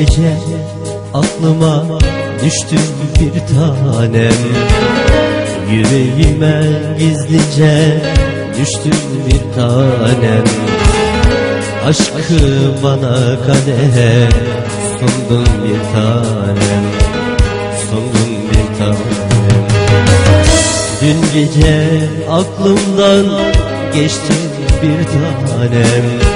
gece aklıma düştün bir tanem. Yüreğime gizlice düştün bir tanem. Aşkı bana kadehe sundun bir tanem Sundun bir tanem. Dün gece aklımdan geçti bir tanem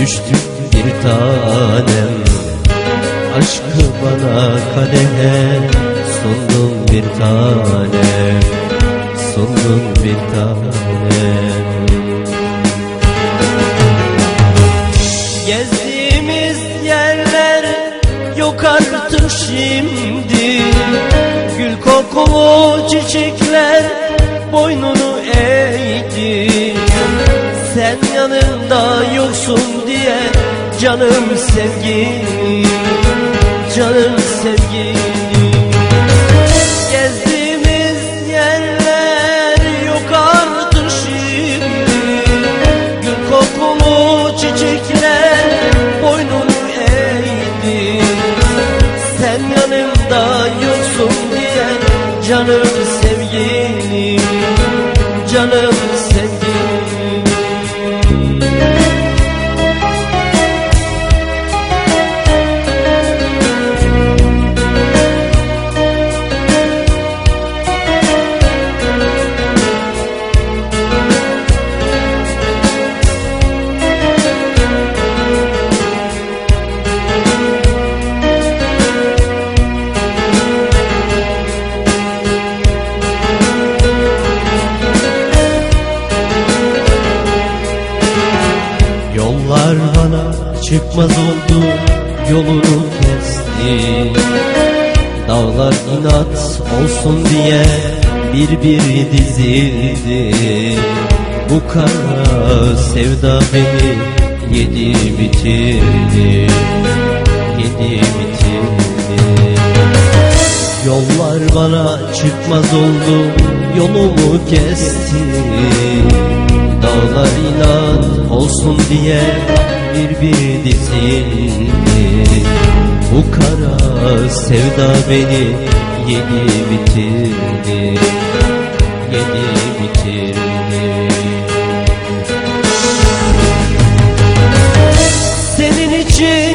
düştü bir tanem. Aşkı bana kadehe sundun bir tanem Sundun bir tanem Gezdiğimiz yerler yok artık şimdi. Gül kokulu çiçekler boynunu eğdi. Sen yanında yoksun canım sevgilim Canım sevgilim. Gezdiğimiz yerler yok artık şimdi. Gül kokulu çiçekler boynunu eğdi. Sen yanımda yoksun diye canım sevgilim Canım sevgilim Yollar bana çıkmaz oldu yolunu kesti. Dağlar inat olsun diye bir bir dizildi. Bu kara sevda beni yedi bitirdi Yedi bitirdi. Yollar bana çıkmaz oldu Yolumu kesti olsun diye Bir dizildi Bu kara sevda beni Yedi bitirdi Yedi bitirdi. Senin için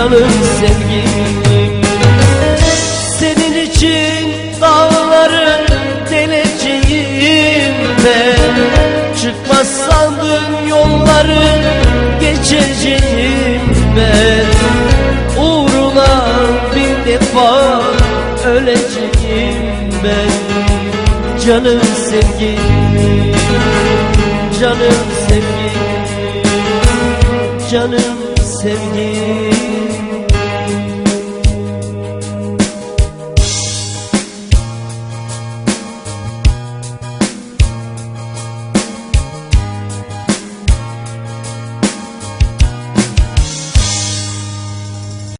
Canım sevgilim. Senin için dağları deleceğim ben. Çıkmaz sandığın yolları geçeceğim ben. Uğruna bir defa öleceğim ben. Canım sevgilim Canım sevgilim Canım sevgilim